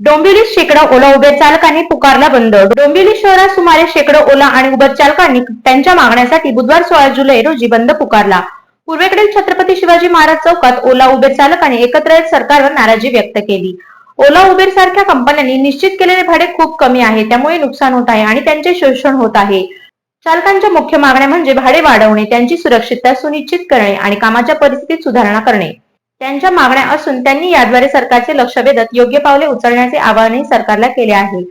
डोंबिवली शेकडो ओला उबेर चालकांनी पुकारला बंद. डोंबिवली शहरात सुमारे शेकडो ओला आणि उबर चालकांनी त्यांच्या मागण्यासाठी बुधवार सोळा जुलै रोजी बंद पुकारला. पूर्वेकडील छत्रपती शिवाजी महाराज चौकात ओला उबेर चालकांनी एकत्र येत सरकारवर नाराजी व्यक्त केली. ओला उबेर सारख्या कंपन्यांनी निश्चित केलेले भाडे खूप कमी आहे त्यामुळे नुकसान होत आहे आणि त्यांचे शोषण होत आहे. चालकांच्या मुख्य मागण्या म्हणजे भाडे वाढवणे त्यांची सुरक्षितता सुनिश्चित करणे आणि कामाच्या परिस्थितीत सुधारणा करणे. त्यांच्या मागण्या असून त्यांनी याद्वारे सरकारचे लक्ष वेधत योग्य पावले उचलण्याचे आवाहनही सरकारला केले आहे.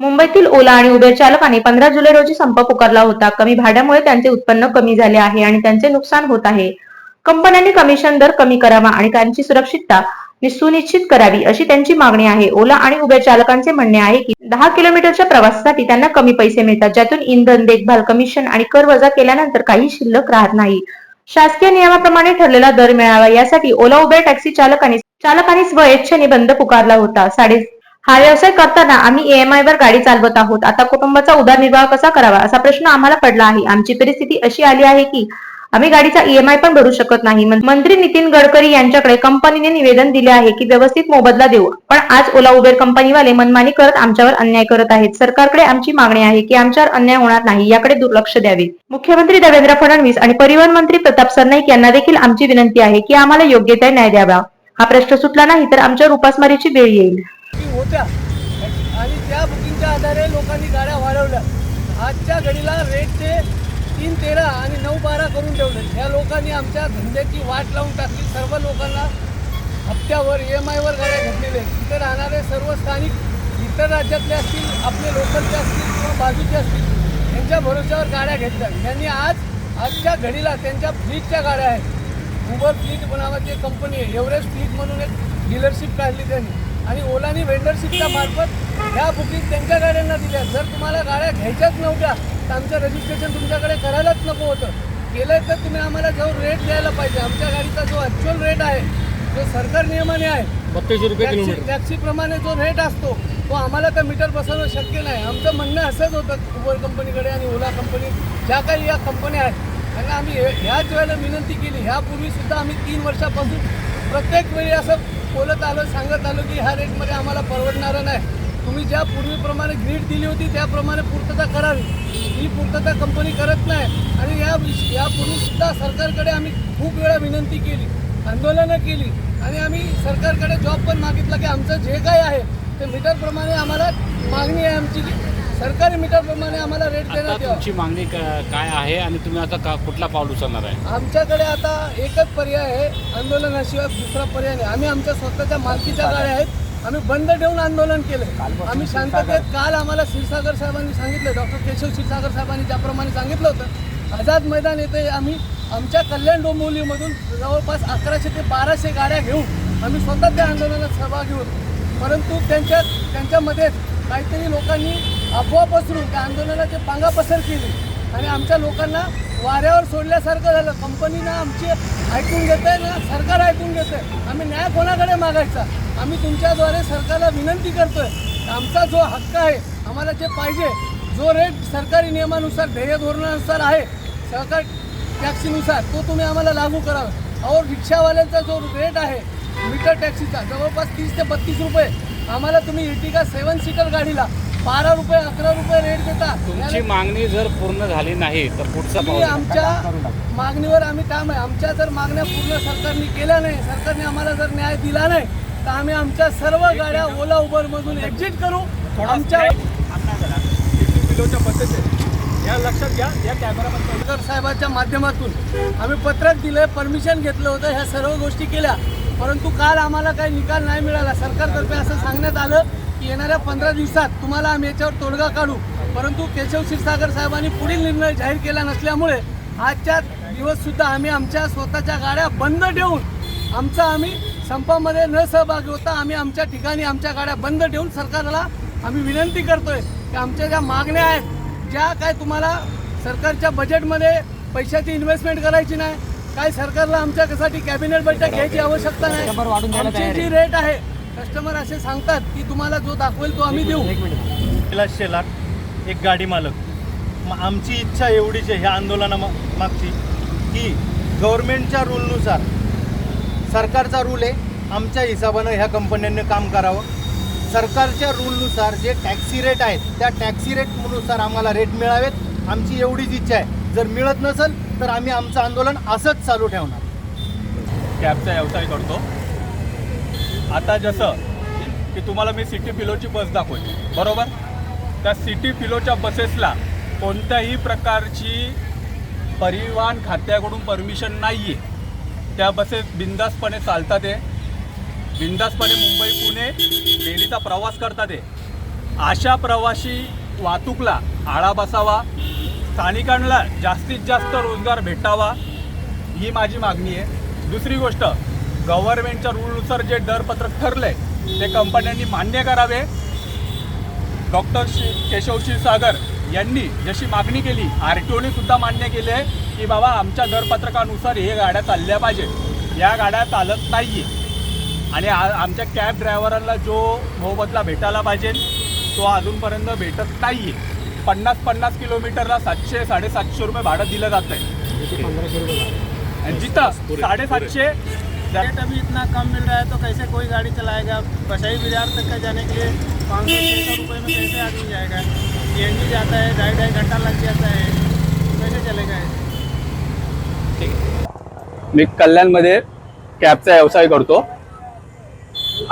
मुंबईतील ओला आणि उबेर चालकांनी पंधरा जुलै रोजी संप पुकारला होता. कमी भाड्यामुळे त्यांचे उत्पन्न कमी झाले आहे आणि त्यांचे नुकसान होत आहे. कंपन्यांनी कमिशन दर कमी करावा आणि त्यांची सुरक्षितता सुनिश्चित करावी अशी त्यांची मागणी आहे. ओला आणि उबेर चालकांचे म्हणणे आहे की दहा किलोमीटरच्या प्रवासासाठी त्यांना कमी पैसे मिळतात ज्यातून इंधन देखभाल कमिशन आणि कर वजा केल्यानंतर काही शिल्लक राहत नाही. शासकीय नियमाप्रमाणे ठरलेला दर मिळावा. यासाठी ओला उबेर टॅक्सी चालकांनी चालकांनी स्वयच्छेने बंद पुकारला होता. साडे हा व्यवसाय करताना आम्ही एएमआय वर गाडी चालवत आहोत. आता कुटुंबाचा उदरनिर्वाह कसा करावा? असा प्रश्न आम्हाला पडला आहे. आमची परिस्थिती अशी आली आहे की आम्ही गाडीचा ईएमआय पण भरू शकत नाही. मंत्री नितीन गडकरी यांच्याकडे कंपनीने निवेदन दिले आहे की व्यवस्थित मोबदला देऊ. पण आज ओला उबेर कंपनीवाले मनमानी करत आमच्यावर अन्याय करत आहेत. सरकारकडे आमची मागणी आहे की आमच्यावर अन्याय होणार नाही याकडे दुर्लक्ष द्यावे. मुख्यमंत्री देवेंद्र फडणवीस आणि परिवहन मंत्री प्रताप सरनाईक यांना देखील आमची विनंती आहे की आम्हाला योग्य त्या न्याय द्यावा. हा प्रश्न सुटला नाही तर आमच्यावर उपासमारीची वेळ येईल. आणि त्या बुकिंगच्या आधारे लोकांनी गाड्या वाढवल्या. आजच्या घडीला रेटचे तीन तेरा आणि नऊ बारा करून ठेवलं. या लोकांनी आमच्या धंद्याची वाट लावून टाकली. सर्व लोकांना हप्त्यावर ई एम आयवर गाड्या घेतलेल्या आहेत. तिथे राहणारे सर्व स्थानिक इतर राज्यातले असतील आपले लोकलचे असतील किंवा बाजूचे असतील त्यांच्या भरोश्यावर गाड्या घेतल्या. यांनी आज आजच्या घडीला त्यांच्या फ्लीटच्या गाड्या आहेत. उबर फ्लीट नावाची एक कंपनी आहे. एव्हरेस्ट फ्लीट म्हणून एक डीलरशिप काढली त्यांनी. आणि ओलानी वेंडरशिपच्या मार्फत ह्या बुकिंग त्यांच्या गाड्यांना दिल्या. जर तुम्हाला गाड्या घ्यायच्याच नव्हत्या तर आमचं रजिस्ट्रेशन तुमच्याकडे करायलाच नको होतं. केलं तर तुम्ही आम्हाला जो रेट द्यायला पाहिजे. आमच्या गाडीचा जो ॲक्च्युअल रेट आहे जो सरकार नियमाने आहे बत्तीसशे रुपये टॅक्सीप्रमाणे जो रेट असतो तो आम्हाला तर मीटर बसवणं शक्य नाही. आमचं म्हणणं असंच होतं उबर कंपनीकडे आणि ओला कंपनी ज्या काही या कंपन्या आहेत. त्यांना आम्ही हे- ह्याच वेळेला विनंती केली. ह्यापूर्वी सुद्धा आम्ही तीन वर्षापासून प्रत्येक वेळी असं बोलत आलो सांगत आलो की ह्या रेटमध्ये आम्हाला परवडणारं नाही. तुम्ही ज्या पूर्वीप्रमाणे ग्रीड दिली होती त्याप्रमाणे पूर्तता करावी. ही पूर्तता कंपनी करत नाही. आणि या यापूर्वीसुद्धा सरकारकडे आम्ही खूप वेळा विनंती केली आंदोलनं केली. आणि आम्ही सरकारकडे जॉब पण मागितला की आमचं जे काय आहे ते मीटरप्रमाणे आम्हाला मागणी आहे आमची. सरकारी मीटरप्रमाणे आम्हाला रेट आता देण्यात यावा. तुमची मागणी का- काय आहे आणि तुम्ही आता का कुठला पाऊल उचलणार आहे? आमच्याकडे आता एकच पर्याय आहे आंदोलनाशिवाय दुसरा पर्याय नाही. आम्ही आमच्या स्वतःच्या मालकीच्या गाड्या आहेत आम्ही बंद ठेवून आंदोलन केलं आम्ही शांततेत काल आम्हाला क्षीरसागर साहेबांनी सांगितलं डॉक्टर केशव क्षीरसागर साहेबांनी ज्याप्रमाणे सांगितलं होतं आझाद मैदान येथे आम्ही आमच्या कल्याण डोंबिवलीमधून जवळपास अकराशे ते बाराशे गाड्या घेऊन आम्ही स्वतः त्या आंदोलनात सहभागी होतो. परंतु त्यांच्या त्यांच्यामध्ये काहीतरी लोकांनी अफवा पसरून त्या पांगा पसर केली. आणि आमच्या लोकांना वाऱ्यावर सोडल्यासारखं झालं. कंपनीनं आमची ऐकून घेत आहे ना सरकार ऐकून घेत आहे आम्ही न्याय कोणाकडे मागायचा? आम्ही तुमच्याद्वारे सरकारला विनंती करतोय. आमचा जो हक्क आहे आम्हाला जे पाहिजे जो रेट सरकारी नियमानुसार ध्येय धोरणानुसार आहे सहकार टॅक्सीनुसार तो तुम्ही आम्हाला लागू करावा. और रिक्षावाल्यांचा जो रेट आहे मीटर टॅक्सीचा जवळपास तीस ते बत्तीस रुपये. आम्हाला तुम्ही इटिका सेवन सीटर गाडीला बारा रुपये अकरा रुपये रेट देता तुमची मागणी जर पूर्ण झाली नाही तर पुढचा तुम्ही पाऊल आमच्या मागणीवर आम्ही काम आहे. आमच्या जर मागण्या पूर्ण सरकारने केल्या नाही सरकारने आम्हाला जर न्याय दिला नाही तर आम्ही आमच्या सर्व गाड्या ओला उबर मधून एक्झिट करू. आमच्या किलोच्या पद्धती या लक्षात घ्या या कॅमेरामध्ये सरकार साहेबांच्या माध्यमातून आम्ही पत्रक दिलं परमिशन घेतलं होतं ह्या सर्व गोष्टी केल्या. परंतु काल आम्हाला काही निकाल नाही मिळाला. सरकारतर्फे असं सांगण्यात आलं की येणाऱ्या पंधरा दिवसात तुम्हाला आम्ही याच्यावर तोडगा काढू. परंतु केशव क्षीरसागर साहेबांनी पुढील निर्णय जाहीर केला नसल्यामुळे आजच्या दिवस सुद्धा आम्ही आमच्या स्वतःच्या गाड्या बंद ठेवून आमचा आम्ही संपामध्ये न सहभागी होता. आम्ही आमच्या ठिकाणी आमच्या गाड्या बंद ठेवून सरकारला आम्ही विनंती करतोय की आमच्या ज्या मागण्या आहेत ज्या काय तुम्हाला सरकारच्या बजेटमध्ये पैशाची इन्व्हेस्टमेंट करायची नाही काय सरकारला आमच्यासाठी कॅबिनेट बैठक घ्यायची आवश्यकता नाही. आमची जी रेट आहे कस्टमर असे सांगतात की तुम्हाला जो दाखवेल तो आम्ही देऊ. कैलास शेलार एक गाडी मालक. आमची इच्छा एवढीच आहे ह्या आंदोलना मागची की गव्हर्मेंटच्या रूलनुसार सरकारचा रूल आहे आमच्या हिशोबानं ह्या कंपन्यांनी काम करावं. सरकारच्या रूलनुसार जे टॅक्सी रेट आहेत त्या टॅक्सी रेटनुसार आम्हाला रेट मिळावेत. आमची एवढीच इच्छा आहे. जर मिळत नसेल तर आम्ही आमचं आंदोलन असंच चालू ठेवणार. कॅबचा व्यवसाय करतो. आता जसं की तुम्हाला मी सिटी पिलोची बस दाखवली. बरोबर? त्या सिटी पिलोच्या बसेसला कोणत्याही प्रकारची परिवहन खात्याकडून परमिशन नाही आहे त्या बसेस बिंदासपणे चालतात आहे बिंदासपणे मुंबई पुणे डेलीचा प्रवास करतात आहे अशा प्रवासी वाहतूकला आळा बसावा. स्थानिकांना जास्तीत जास्त रोजगार भेटावा. ही माझी मागणी आहे. दुसरी गोष्ट गव्हर्नमेंटच्या रूलनुसार जे दरपत्रक ठरले ते कंपन्यांनी मान्य करावे. डॉक्टर श्री केशव क्षीरसागर यांनी जशी मागणी केली आर टी ओने सुद्धा मान्य केले की बाबा आमच्या दरपत्रकानुसार हे गाड्या चालल्या पाहिजेत या गाड्या चालत नाही आहे आणि आ आमच्या कॅब ड्रायव्हरांना जो मोबदला भेटायला पाहिजे तो अजूनपर्यंत भेटत नाही आहे पन्नास पन्नास किलोमीटरला सातशे साडेसातशे रुपये भाडं दिलं जातं आहे आणि जिथं साडेसातशे रेट अभी इतना कम मिल रहा है तो कैसे कोई गाड़ी चलाएगा? बसाई बाजार तक का जाने के लिए पाँच सौ छः सौ रुपये में कैसे आदमी जाएगा? सी एन जी जाता है ढाई ढाई घंटा लग जाता है। कैसे चलेगा ठीक मी कल्याणमध्ये कॅबचा व्यवसाय करतो.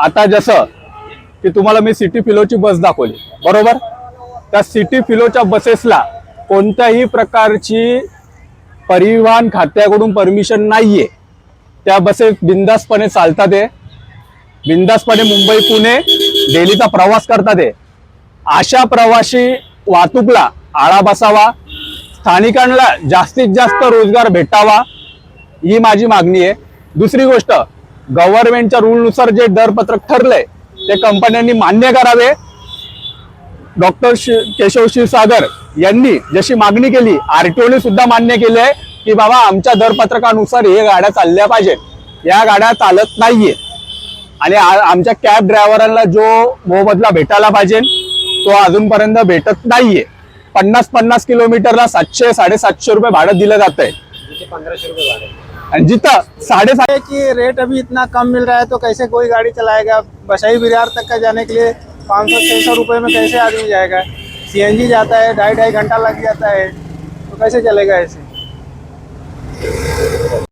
आता जसं की तुम्हाला मी सिटी फिलोची बस दाखवली. बरोबर? त्या सिटी फिलोच्या बसेसला कोणत्याही प्रकारची परिवहन खात्याकडून परमिशन नाहीये. त्या बसेस बिंदासपणे चालतात आहे बिंदासपणे मुंबई पुणे डेलीचा प्रवास करतात आहे अशा प्रवासी वाहतूकला आळा बसावा. स्थानिकांना जास्तीत जास्त रोजगार भेटावा. ही माझी मागणी आहे. दुसरी गोष्ट गव्हर्नमेंटच्या रूलनुसार जे दरपत्रक ठरलंय ते कंपन्यांनी मान्य करावे. डॉक्टर केशव क्षीरसागर यांनी जशी मागणी केली आरटीओने सुद्धा मान्य केली आहे की बाबा आमच्या दरपत्रकानुसार हे गाड्या चालल्या पाहिजे. या गाड्या चालत नाहीये. आणि आमच्या कॅब ड्रायव्हरांना जो मोबदला भेटायला पाहिजे तो अजूनपर्यंत भेटत नाहीये. पन्नास पन्नास किलोमीटरला सातशे साडेसातशे रुपये भाडं दिलं जात आहे आणि जिथं साडेसात की रेट अभी इतना कम मिल रहा है तो कैसे कोई गाड़ी चलाएगा? बसाई बिरार तक का जाने के लिए पाँच सौ छः सौ रुपये में कैसे आदमी जाएगा? सी एन जी जाता है ढाई ढाई घंटा लग जाता है तो कैसे चलेगा ऐसे? Thank.